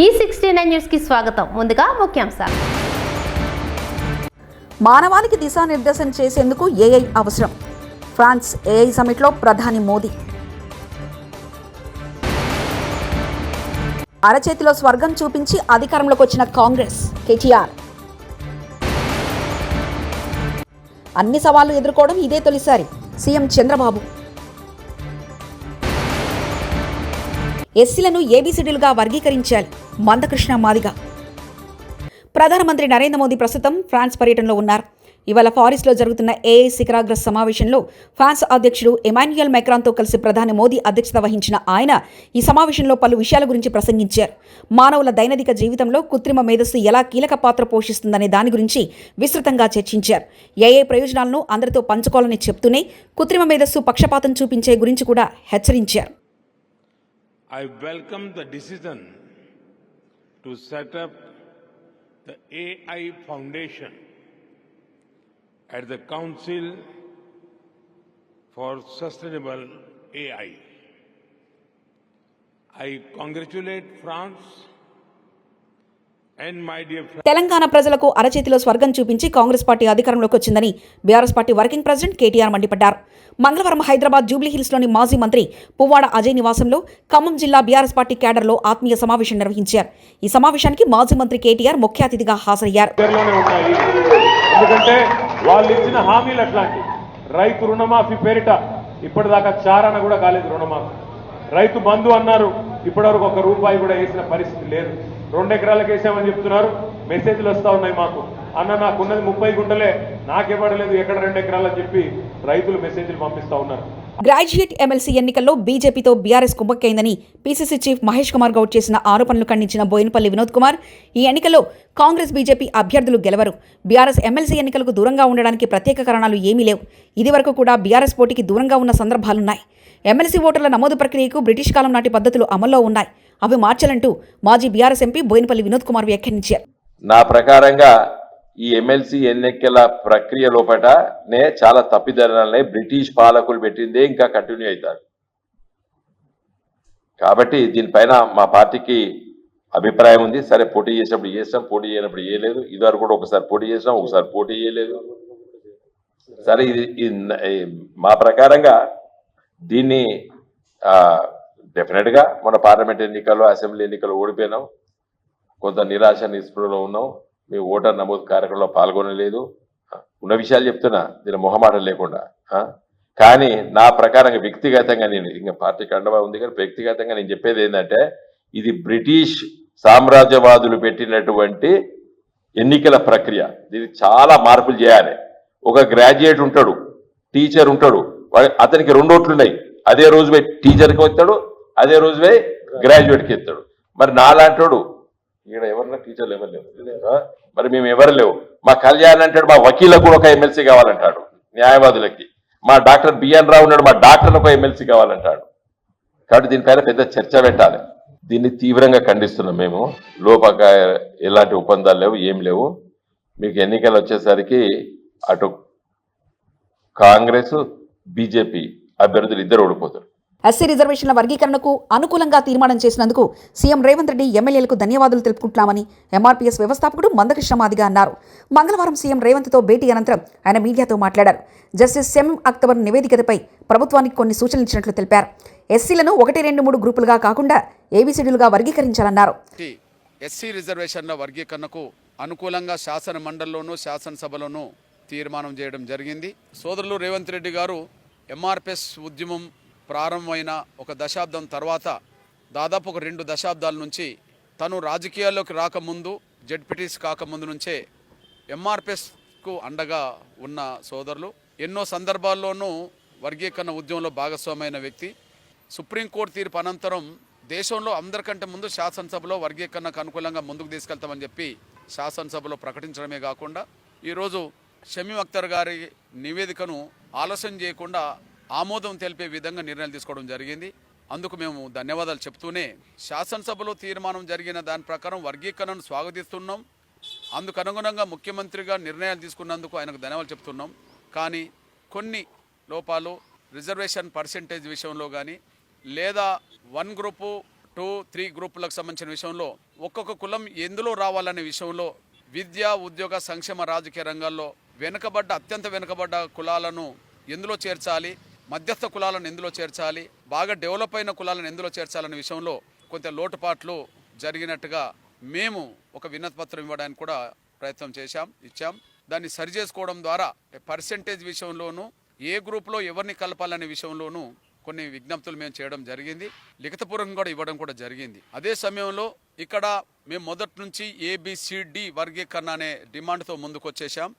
E ఈ sixty nine న్యూస్కి స్వాగతం. ముందుగా ముఖ్యాంశాలు. మానవానికి దిశానిర్దేశం చేసేందుకు ఏఐ అవసరం. ఫ్రాన్స్ ఏఐ సమిట్లో ప్రధాని మోదీ. అరచేతిలో స్వర్గం చూపించి అధికారంలోకి వచ్చిన కాంగ్రెస్ కేటీఆర్. అన్ని సవాళ్ళు ఎదుర్కోవడం ఇదే తొలిసారి. సీఎం చంద్రబాబు. ఎస్సీలను ఏబీసీడీలుగా వర్గీకరించాలి. మందకృష్ణ మాదిగ. ప్రధానమంత్రి నరేంద్ర మోదీ ప్రస్తుతం ఫ్రాన్స్ పర్యటనలో ఉన్నారు. ఇవాళ ఫారిస్లో జరుగుతున్న ఏఐ శిఖరాగ్ర సమావేశంలో ఫ్రాన్స్ అధ్యక్షుడు ఎమాన్యుయల్ మెక్రాన్తో కలిసి ప్రధాని మోదీ అధ్యక్షత వహించిన ఆయన ఈ సమావేశంలో పలు విషయాల గురించి ప్రసంగించారు. మానవుల దైనందిక జీవితంలో కృత్రిమ మేధస్సు ఎలా కీలక పాత్ర పోషిస్తుందనే దాని గురించి విస్తృతంగా చర్చించారు. ఏఐ ప్రయోజనాలను అందరితో పంచుకోవాలని చెప్తూనే కృత్రిమ మేధస్సు పక్షపాతం చూపించే గురించి కూడా హెచ్చరించారు. I welcome the decision to set up the AI Foundation at the Council for Sustainable AI. I congratulate France Telangana ప్రజలకు అరచేతిలో స్వర్గం చూపించి కాంగ్రెస్ పార్టీ అధికారంలోకి వచ్చిందని BRS party working president KTR మండిపడ్డారు. మంగళవారం హైదరాబాద్ జూబ్లీహిల్స్లోని మాజీ మంత్రి పువ్వాడ అజయ్ నివాసంలో ఖమ్మం జిల్లా బీఆర్ఎస్ పార్టీ క్యాడర్లో ఆత్మీయ సమావేశం నిర్వహించారు. ఈ సమావేశానికి మాజీ మంత్రి కేటీఆర్ ముఖ్య అతిథిగా హాజరయ్యారు. దగ్గరలోనే ఉన్నాయి ఎందుకంటే వాళ్ళు ఇచ్చిన హామీలు అట్లాంటి. రైతు రుణమాఫీ పేరిట ఇప్పటిదాకా చారణ కూడా కాలేదు రుణమాఫీ. రైతు బంధు అన్నారు ఇప్పటివరకు ఒక రూపాయి కూడా వేసిన పరిస్థితి లేదు. రెండు ఎకరాలకు వేసామని చెప్తున్నారు. మెసేజ్లు వస్తూ ఉన్నాయి మాకు. అన్న నాకున్నది ముప్పై గుంటలే. నాకివ్వడలేదు ఎక్కడ రెండు ఎకరాలని చెప్పి రైతులు మెసేజ్లు పంపిస్తా ఉన్నారు. గ్రాడ్యుయేట్ ఎమ్మెల్సీ ఎన్నికల్లో బీజేపీతో బీఆర్ఎస్ కుమ్మక్కైందని పీసీసీ చీఫ్ మహేష్ కుమార్ గౌడ్ చేసిన ఆరోపణలు ఖండించిన బోయినపల్లి వినోద్ కుమార్ ఈ ఎన్నికల్లో కాంగ్రెస్ బీజేపీ అభ్యర్థులు గెలవరు. బీఆర్ఎస్ ఎమ్మెల్సీ ఎన్నికలకు దూరంగా ఉండడానికి ప్రత్యేక కారణాలు ఏమీ లేవు. ఇదివరకు కూడా బీఆర్ఎస్ పోటీకి దూరంగా ఉన్న సందర్భాలున్నాయి. ఎమ్మెల్సీ ఓటర్ల నమోదు ప్రక్రియకు బ్రిటిష్ కాలం నాటి పద్ధతులు అమల్లో ఉన్నాయి. అవి మార్చాలంటూ మాజీ బీఆర్ఎస్ ఎంపీ బోయినపల్లి వినోద్ కుమార్ వ్యాఖ్యానించారు. నా ప్రకారంగా ఈ ఎమ్మెల్సీ ఎన్నికల ప్రక్రియ లోపటనే చాలా తప్పిదనాలనే బ్రిటిష్ పాలకులు పెట్టిందే ఇంకా కంటిన్యూ అవుతారు. కాబట్టి దీనిపైన మా పార్టీకి అభిప్రాయం ఉంది. సరే పోటీ చేసినప్పుడు చేస్తాం పోటీ చేయనప్పుడు చేయలేదు. ఇదివరకు కూడా ఒకసారి పోటీ చేసినాం ఒకసారి పోటీ చేయలేదు. సరే ఇది మా ప్రకారంగా దీన్ని డెఫినెట్గా మన పార్లమెంట్ ఎన్నికల్లో అసెంబ్లీ ఎన్నికల్లో ఓడిపోయినాం. కొంత నిరాశ నిస్పృహలో ఉన్నాం. మేము ఓటర్ నమోదు కార్యక్రమంలో పాల్గొనలేదు. ఉన్న విషయాలు చెప్తున్నా దీని మొహమాటం లేకుండా కానీ నా ప్రకారంగా వ్యక్తిగతంగా నేను ఇంకా పార్టీ కండవా ఉంది కానీ వ్యక్తిగతంగా నేను చెప్పేది ఏంటంటే ఇది బ్రిటిష్ సామ్రాజ్యవాదులు పెట్టినటువంటి ఎన్నికల ప్రక్రియ. దీనికి చాలా మార్పులు చేయాలి. ఒక గ్రాడ్యుయేట్ ఉంటాడు టీచర్ ఉంటాడు అతనికి రెండు ఓట్లు ఉన్నాయి అదే రోజు పోయి టీచర్కి వస్తాడు అదే రోజు పోయి గ్రాడ్యుయేట్కి ఎత్తాడు మరి నాలాంటోడు ఈడ ఎవరన్నా టీచర్లు ఎవరు లేవు మరి మేము ఎవరు లేవు. మా కళ్యాణ్ అంటాడు మా వకీలకు కూడా ఒక ఎమ్మెల్సీ కావాలంటాడు న్యాయవాదులకి. మా డాక్టర్ బిఎన్ రావు ఉన్నాడు మా డాక్టర్ ఒక ఎమ్మెల్సీ కావాలంటాడు. కాబట్టి దీనిపైన పెద్ద చర్చ పెట్టాలి. దీన్ని తీవ్రంగా ఖండిస్తున్నాం మేము. లోపక ఎలాంటి ఒప్పందాలు లేవు ఏం లేవు. మీకు ఎన్నికలు వచ్చేసరికి అటు కాంగ్రెస్ బీజేపీ అభ్యర్థులు ఇద్దరు ఓడిపోతారు. ఎస్సీ రిజర్వేషన్ల వర్గీకరణకు అనుకూలంగా తీర్మానం చేసినందుకు సీఎం రేవంత్ రెడ్డి ఎమ్మెల్యేలకు ధన్యవాదాలు తెలుపుకుంటున్నామని ఎంఆర్పీఎస్ వ్యవస్థాపకుడు మందకృష్ణమాదిగా అన్నారు. మంగళవారం సీఎం రేవంత్తో భేటీ అనంతరం ఆయన మీడియాతో మాట్లాడారు. జస్టిస్ సెమ్ అక్తబర్ నివేదికపై ప్రభుత్వానికి కొన్ని సూచనలు ఇచ్చినట్లు తెలిపారు. ఎస్సీలను ఒకటి రెండు మూడు గ్రూపులుగా కాకుండా ఏబీసీడీలుగా వర్గీకరించాలన్నారు. ఎస్సీ రిజర్వేషన్ల వర్గీకరణకు అనుకూలంగా శాసన మండలిలోనూ శాసనసభలోనూ తీర్మానం చేయడం జరిగింది. సోదరులు రేవంత్ రెడ్డి గారు ఎంఆర్పిఎస్ ఉద్యమం ప్రారంభమైన ఒక దశాబ్దం తర్వాత దాదాపు ఒక రెండు దశాబ్దాల నుంచి తను రాజకీయాల్లోకి రాకముందు జడ్పీటీస్ కాకముందు నుంచే ఎంఆర్పిఎస్కు అండగా ఉన్న సోదరులు. ఎన్నో సందర్భాల్లోనూ వర్గీకరణ ఉద్యమంలో భాగస్వామైన వ్యక్తి. సుప్రీంకోర్టు తీర్పు అనంతరం దేశంలో అందరికంటే ముందు శాసనసభలో వర్గీకరణకు అనుకూలంగా ముందుకు తీసుకెళ్తామని చెప్పి శాసనసభలో ప్రకటించడమే కాకుండా ఈరోజు షమీం అఖ్తర్ గారి నివేదికను ఆలస్యం చేయకుండా ఆమోదం తెలిపే విధంగా నిర్ణయాలు తీసుకోవడం జరిగింది. అందుకు మేము ధన్యవాదాలు చెప్తూనే శాసనసభలో తీర్మానం జరిగిన దాని ప్రకారం వర్గీకరణను స్వాగతిస్తున్నాం. అందుకు అనుగుణంగా ముఖ్యమంత్రిగా నిర్ణయాలు తీసుకున్నందుకు ఆయనకు ధన్యవాదాలు చెప్తున్నాం. కానీ కొన్ని లోపాలు రిజర్వేషన్ పర్సెంటేజ్ విషయంలో కానీ లేదా వన్ గ్రూపు టూ త్రీ గ్రూపులకు సంబంధించిన విషయంలో ఒక్కొక్క కులం ఎందులో రావాలనే విషయంలో విద్య ఉద్యోగ సంక్షేమ రాజకీయ రంగాల్లో వెనుకబడ్డ అత్యంత వెనుకబడ్డ కులాలను ఎందులో చేర్చాలి మధ్యస్థ కులాలను ఎందులో చేర్చాలి బాగా డెవలప్ అయిన కులాలను ఎందులో చేర్చాలనే విషయంలో కొంత లోటుపాట్లు జరిగినట్టుగా మేము ఒక వినతిపత్రం ఇవ్వడానికి కూడా ప్రయత్నం చేశాం ఇచ్చాం. దాన్ని సరి చేసుకోవడం ద్వారా పర్సెంటేజ్ విషయంలోనూ ఏ గ్రూప్లో ఎవరిని కలపాలనే విషయంలోనూ కొన్ని విజ్ఞప్తులు మేము చేయడం జరిగింది. లిఖితపూర్వకంగా కూడా ఇవ్వడం కూడా జరిగింది. అదే సమయంలో ఇక్కడ మేము మొదటి నుంచి ఏబిసిడి వర్గీకరణ అనే డిమాండ్తో ముందుకు వచ్చేసాం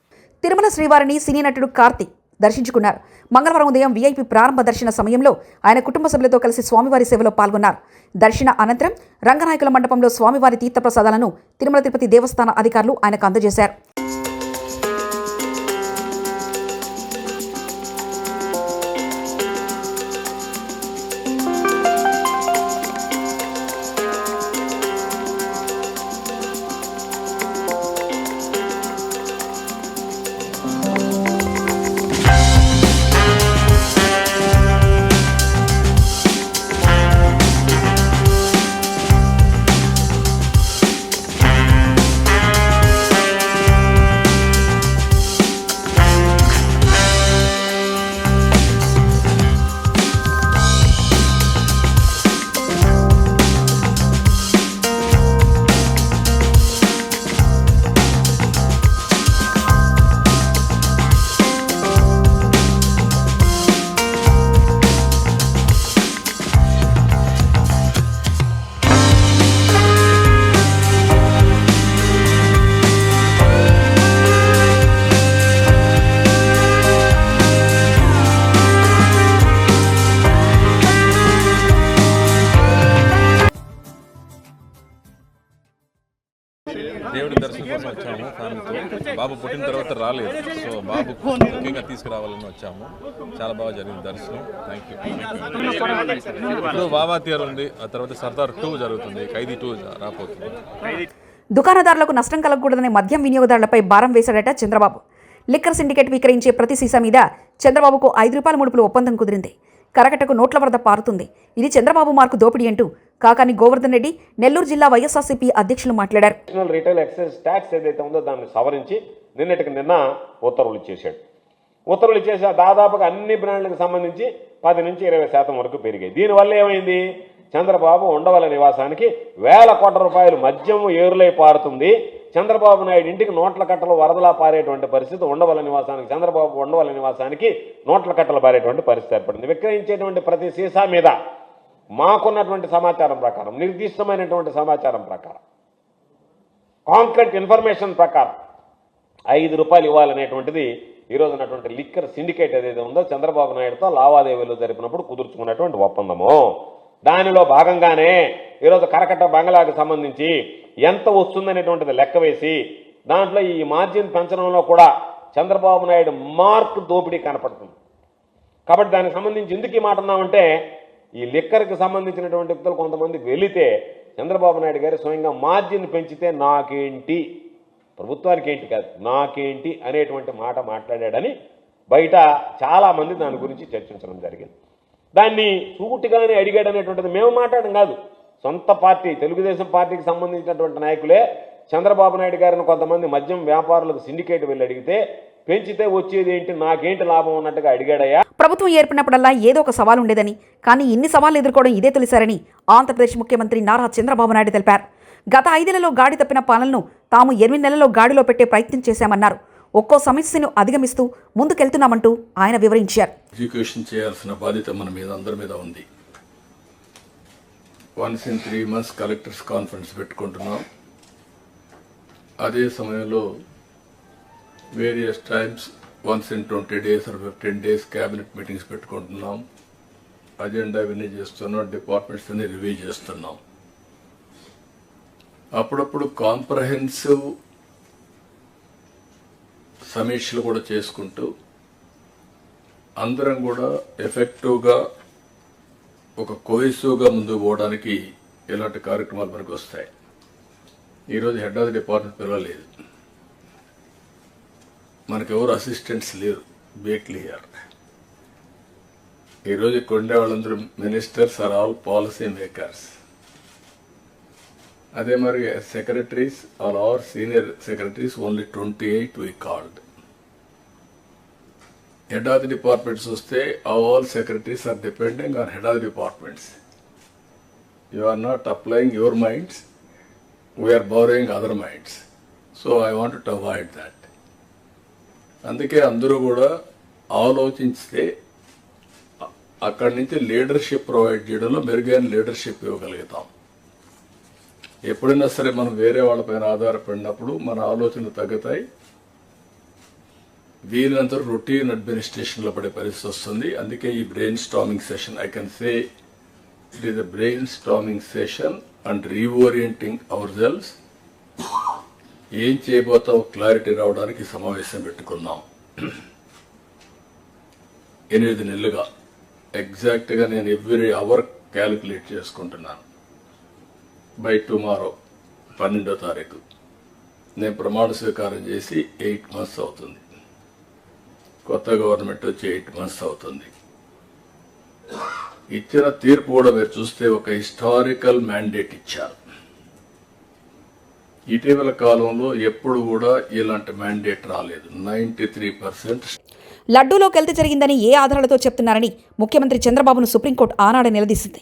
తిరుమల శ్రీవారిని సినీ నటుడు కార్తీక్ దర్శించుకున్నారు. మంగళవారం ఉదయం వీఐపీ ప్రారంభ దర్శన సమయంలో ఆయన కుటుంబ సభ్యులతో కలిసి స్వామివారి సేవలో పాల్గొన్నారు. దర్శన అనంతరం రంగనాయకుల మండపంలో స్వామివారి తీర్థప్రసాదాలను తిరుమల తిరుపతి దేవస్థాన అధికారులు ఆయనకు అందజేశారు. దేవుడి దర్శనం కోసం వచ్చాము. ఫ్యామిలీతో బాబు పుట్టిన తర్వాత రాలేదు. సో బాబు ముఖ్యంగా తీసుకురావాలని వచ్చాము. చాలా బాగా జరిగింది దర్శనం. థ్యాంక్ యూ ఇప్పుడు బాబా తీర్ ఉంది. ఆ తర్వాత సర్దార్ టూ జరుగుతుంది. ఖైదీ టూ రాబోతుంది. దుకాణదారులకు నష్టం కలగకూడదనే మద్యం వినియోగదారులపై భారం వేశాడట చంద్రబాబు. లిక్కర్ సిండికేట్ విక్రయించే ప్రతి సీసా మీద చంద్రబాబుకు ఐదు రూపాయల ముడుపులు ఒప్పందం కుదిరింది. కరకటకు నోట్ల వరద పారుతుంది. ఇది చంద్రబాబు మార్కు దోపిడీ అంటూ కాకాని గోవర్ధన్ రెడ్డి నెల్లూరు జిల్లా వైఎస్ఆర్సీపీ అధ్యక్షులు మాట్లాడారు. రిటైల్ ఎక్సైజ్ ట్యాక్స్ ఏదైతే ఉందో దాన్ని సవరించి నిన్నటికి నిన్న ఉత్తర్వులు ఇచ్చేశాడు ఉత్తర్వులు ఇచ్చేసి దాదాపుగా అన్ని బ్రాండ్లకు సంబంధించి పది నుంచి ఇరవై శాతం వరకు పెరిగాయి. దీనివల్ల ఏమైంది? చంద్రబాబు ఉండవల నివాసానికి వేల కోట్ల రూపాయలు మద్యం ఏరులై పారుతుంది. చంద్రబాబు నాయుడు ఇంటికి నోట్ల కట్టలు వరదలా పారేటువంటి పరిస్థితి ఉండవల నివాసానికి చంద్రబాబు ఉండవల నివాసానికి నోట్ల కట్టలు పారేటువంటి పరిస్థితి ఏర్పడింది. విక్రయించేటువంటి ప్రతి సీసా మీద మాకున్నటువంటి సమాచారం ప్రకారం నిర్దిష్టమైనటువంటి సమాచారం ప్రకారం కాంక్రీట్ ఇన్ఫర్మేషన్ ప్రకారం ఐదు రూపాయలు ఇవ్వాలనేటువంటిది ఈ ఉన్నటువంటి లిక్కర్ సిండికేట్ ఏదైతే ఉందో చంద్రబాబు నాయుడుతో లావాదేవీలు జరిపినప్పుడు కుదుర్చుకున్నటువంటి ఒప్పందము. దానిలో భాగంగానే ఈరోజు కరకట్ట బంగ్లాకు సంబంధించి ఎంత వస్తుందనేటువంటిది లెక్క వేసి దాంట్లో ఈ మార్జిన్ పెంచడంలో కూడా చంద్రబాబు నాయుడు మార్క్ దోపిడీ కనపడుతుంది. కాబట్టి దానికి సంబంధించి ఎందుకు ఈ మాట అన్నామంటే ఈ లిక్కర్కి సంబంధించినటువంటి వ్యక్తులు కొంతమంది వెళితే చంద్రబాబు నాయుడు గారు స్వయంగా మార్జిన్ పెంచితే నాకేంటి? ప్రభుత్వానికి ఏంటి కాదు నాకేంటి అనేటువంటి మాట మాట్లాడాడని బయట చాలామంది దాని గురించి చర్చించడం జరిగింది. దాన్ని సూటిగానే అడిగాడు అనేటువంటిది మేము మాట్లాడడం కాదు. సొంత పార్టీ తెలుగుదేశం పార్టీకి సంబంధించినటువంటి నాయకులే చంద్రబాబు నాయుడు గారిని కొంతమంది మద్యం వ్యాపారులకు సిండికేట్ వెళ్ళి అడిగితే పెంచితే వచ్చేది ఏంటి నాకేంటి లాభం అన్నట్టుగా అడిగాడయ్యా. ప్రభుత్వం ఏర్పడినప్పుడల్లా ఏదో ఒక సవాల్ ఉండేదని కానీ ఇన్ని సవాళ్ళు ఎదుర్కోవడం ఇదే తొలిసారని ఆంధ్రప్రదేశ్ ముఖ్యమంత్రి నారా చంద్రబాబు నాయుడు తెలిపారు. గత ఐదేళ్ళలో గాడి తప్పిన పాలనను తాము ఎనిమిది నెలల్లో గాడిలో పెట్టే ప్రయత్నం చేశామన్నారు. ఒక్కో సమస్యను అధిగమిస్తూ ముందుకెళ్తున్నామంటూ ఆయన వివరించారు. ఎడ్యుకేషన్ చేయాల్సిన బాధ్యత మన మీద అందరి మీద ఉంది. Once in three months collectors conference పెట్టుకుంటున్నాం. అదే సమయంలో various times once in twenty days or fifteen days cabinet meetings పెట్టుకుంటున్నాం. అజెండా ఇవన్నీ చేస్తున్నాం. డిపార్ట్మెంట్స్ అన్ని రివ్యూ చేస్తున్నాం. అప్పుడప్పుడు కాంప్రహెన్సివ్ సమీక్షలు కూడా చేసుకుంటూ అందరం కూడా ఎఫెక్టివ్గా ఒక కోయిసివ్గా ముందుకు పోవడానికి ఇలాంటి కార్యక్రమాలు మనకు వస్తాయి. ఈరోజు హెడ్ ఆఫ్ ది డిపార్ట్మెంట్ పిలవలేదు. మనకెవరు అసిస్టెంట్స్ లేరు. బేక్లియర్ ఈరోజు కొండే వాళ్ళందరూ ministers are all policy makers. అదే మరి secretaries are are senior secretaries only twenty eight we called. Head of the departments వస్తే all secretaries are depending on head of the departments. You are not applying your minds we're borrowing other minds so I want to avoid that అందుకే అందరూ కూడా ఆలోచిస్తే అక్కడి నుంచి leadership provide చేయడంలో మెరుగైన leadership ఇవ్వగలుగుతాం. ఎప్పుడైనా సరే మనం వేరే వాళ్ళపైన ఆధారపడినప్పుడు మన ఆలోచనలు తగ్గుతాయి. వీలైనంత రొటీన్ అడ్మినిస్ట్రేషన్లో పడే పరిస్థితి వస్తుంది. అందుకే ఈ brainstorming session I can say it is a brainstorming session and reorienting ourselves ఏం చేయబోతాం క్లారిటీ రావడానికి సమావేశం పెట్టుకున్నాం ఎనిమిది నెలలుగా. ఎగ్జాక్ట్గా నేను ఎవ్రీ అవర్ క్యాలిక్యులేట్ చేసుకుంటున్నాను. బై టుమారో పన్నెండో తారీఖు. నేను ప్రమాణ స్వీకారం చేసి ఎయిట్ మంత్స్ అవుతుంది. కొత్త గవర్నమెంట్ వచ్చి ఎయిట్ మంత్స్ అవుతుంది. ఇచ్చిన తీర్పు కూడా మీరు చూస్తే ఒక హిస్టారికల్ మ్యాండేట్ ఇచ్చారు. ఇటీవల కాలంలో ఎప్పుడు కూడా ఇలాంటి మ్యాండేట్ రాలేదు. నైన్టీ త్రీ పర్సెంట్ లడ్డూలో కెల్తి జరిగిందని ఏ ఆధారాలతో చెప్తున్నారని ముఖ్యమంత్రి చంద్రబాబును సుప్రీంకోర్టు ఆనాడు నిలదీసింది.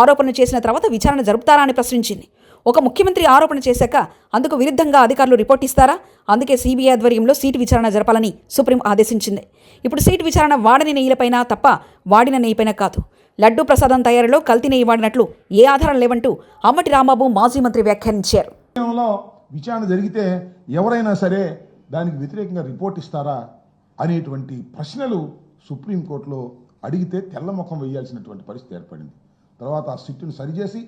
ఆరోపణలు చేసిన తర్వాత విచారణ జరుపుతారా అని ప్రశ్నించింది. ఒక ముఖ్యమంత్రి ఆరోపణ చేశాక అందుకు విరుద్ధంగా అధికారులు రిపోర్ట్ ఇస్తారా? అందుకే సీబీఐ ఆధ్వర్యంలో సీటు విచారణ జరపాలని సుప్రీం ఆదేశించింది. ఇప్పుడు సీటు విచారణ వాడని నెయ్యిలపైన తప్ప వాడిన నెయ్యిపైన కాదు. లడ్డూ ప్రసాదం తయారీలో కల్తీ నెయ్యి వాడినట్లు ఏ ఆధారం లేవంటూ అమ్మటి రాంబాబు మాజీ మంత్రి వ్యాఖ్యానించారు. విచారణ జరిగితే ఎవరైనా సరే దానికి వ్యతిరేకంగా రిపోర్ట్ ఇస్తారా అనేటువంటి ప్రశ్నలు సుప్రీంకోర్టులో అడిగితే తెల్లముఖం వేయాల్సినటువంటి పరిస్థితి ఏర్పడింది. తర్వాత ఆ సిట్టును సరిచేసి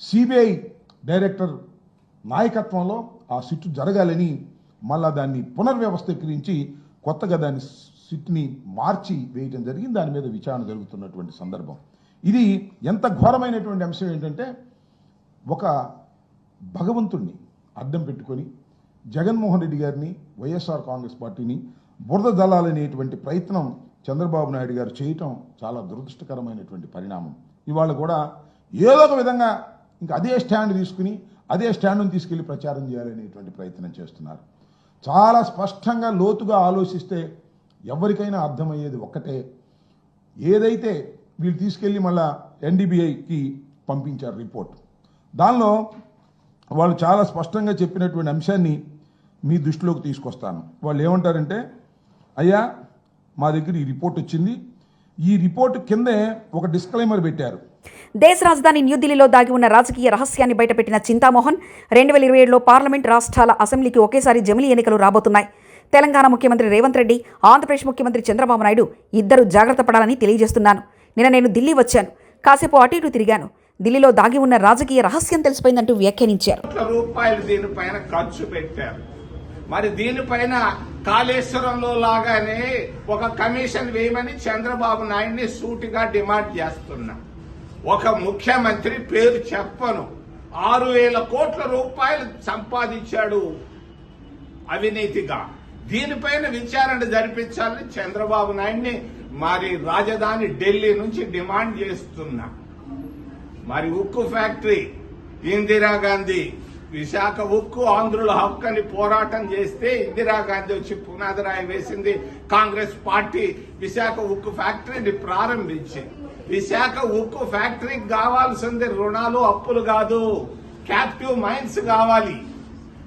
సిబిఐ డైరెక్టర్ నాయకత్వంలో ఆ సిట్టు జరగాలని మళ్ళా దాన్ని పునర్వ్యవస్థీకరించి కొత్తగా దాన్ని సిట్ని మార్చి వేయటం జరిగింది. దాని మీద విచారణ జరుగుతున్నటువంటి సందర్భం. ఇది ఎంత ఘోరమైనటువంటి అంశం ఏంటంటే ఒక భగవంతుణ్ణి అడ్డం పెట్టుకొని జగన్మోహన్ రెడ్డి గారిని వైఎస్ఆర్ కాంగ్రెస్ పార్టీని బురద జల్లాలనేటువంటి ప్రయత్నం చంద్రబాబు నాయుడు గారు చేయటం చాలా దురదృష్టకరమైనటువంటి పరిణామం. ఇవాళ కూడా ఏదో ఒక విధంగా ఇంకా అదే స్టాండ్ తీసుకుని అదే స్టాండ్ను తీసుకెళ్ళి ప్రచారం చేయాలనేటువంటి ప్రయత్నం చేస్తున్నారు. చాలా స్పష్టంగా లోతుగా ఆలోచిస్తే ఎవరికైనా అర్థమయ్యేది ఒక్కటే. ఏదైతే వీళ్ళు తీసుకెళ్ళి మళ్ళా ఎన్డీబీఐకి పంపించారు రిపోర్ట్. దానిలో వాళ్ళు చాలా స్పష్టంగా చెప్పినటువంటి అంశాన్ని మీ దృష్టిలోకి తీసుకొస్తాను. వాళ్ళు ఏమంటారంటే అయ్యా మా దగ్గర ఈ రిపోర్ట్ వచ్చింది. ఈ రిపోర్ట్ కిందే ఒక డిస్క్లైమర్ పెట్టారు. దేశ రాజధాని న్యూఢిల్లీలో దాగి ఉన్న రాజకీయ రహస్యాన్ని బయటపెట్టిన చింతామోహన్ రెండు వేల ఇరవై ఏడులో పార్లమెంట్ రాష్ట్రాల అసెంబ్లీకి ఒకేసారి జమిలీ ఎన్నికలు రాబోతున్నాయి. తెలంగాణ ముఖ్యమంత్రి రేవంత్ రెడ్డి ఆంధ్రప్రదేశ్ ముఖ్యమంత్రి చంద్రబాబు నాయుడు ఇద్దరు జాగ్రత్త పడాలని తెలియజేస్తున్నాను. నిన్న నేను ఢిల్లీ వచ్చాను. కాసేపు అటు ఇటు తిరిగాను. ఢిల్లీలో దాగి ఉన్న రాజకీయ రహస్యం తెలిసిపోయిందంటూ వ్యాఖ్యానించారు. రూపాయలు దీనిపైన ఖర్చు పెట్టారు. మరి దీనిపైన కాళేశ్వరంలో లాగానే ఒక కమిషన్ వేయమని చంద్రబాబు నాయుడిని సూటిగా డిమాండ్ చేస్తున్నా. ఒక ముఖ్యమంత్రి పేరు చెప్పను. ఆరు వేల కోట్ల రూపాయలు సంపాదించాడు అవినీతిగా. దీనిపైన విచారణ జరిపించాలని చంద్రబాబు నాయుడిని మరి రాజధాని ఢిల్లీ నుంచి డిమాండ్ చేస్తున్నా. మరి ఉక్కు ఫ్యాక్టరీ ఇందిరాగాంధీ విశాఖ ఉక్కు ఆంధ్రుల హక్కుని పోరాటం చేస్తే ఇందిరాగాంధీ వచ్చి పునాదిరాయి వేసింది కాంగ్రెస్ పార్టీ విశాఖ ఉక్కు ఫ్యాక్టరీని ప్రారంభించింది. విశాఖ ఉక్కు ఫ్యాక్టరీకి కావాల్సింది రుణాలు అప్పులు కాదు. క్యాప్టివ్ మైన్స్ కావాలి.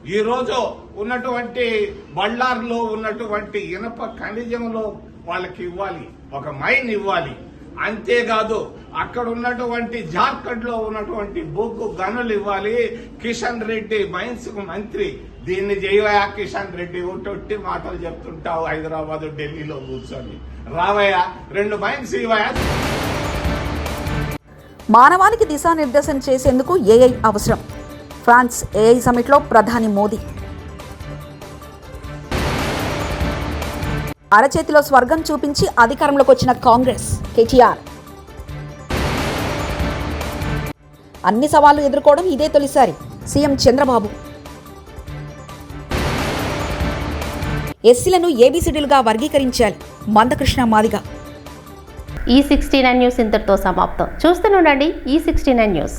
ఈరోజు ఉన్నటువంటి బళ్ళార్లో ఉన్నటువంటి ఇనప ఖనిజంలో వాళ్ళకి ఇవ్వాలి. ఒక మైన్ ఇవ్వాలి. అంతేకాదు అక్కడ ఉన్నటువంటి జార్ఖండ్లో ఉన్నటువంటి బొగ్గు గనులు ఇవ్వాలి. కిషన్ రెడ్డి మైన్స్ మంత్రి. దీన్ని చేయవయా కిషన్ రెడ్డి ఒట్టి మాటలు చెప్తుంటావు హైదరాబాద్ ఢిల్లీలో కూర్చొని. రావయ్యా రెండు మైన్స్ ఇవయా మానవానికి దిశానిర్దేశం చేసేందుకు ఏఐ అవసరం. ఫ్రాన్స్ ఏఐ సమిట్లో ప్రధాని మోదీ. అరచేతిలో స్వర్గం చూపించి అధికారంలోకి వచ్చిన కాంగ్రెస్ కేటీఆర్. అన్ని సవాళ్ళు ఎదుర్కోవడం ఇదే తొలిసారి. సీఎం చంద్రబాబు. ఎస్సీలను ఏబీసీడీలుగా వర్గీకరించాలి మందకృష్ణ మాదిగా. ఈ సిక్స్టీ నైన్ న్యూస్ ఇంతటితో సమాప్తం. చూస్తూనే ఉండండి ఈ సిక్స్టీ నైన్ న్యూస్.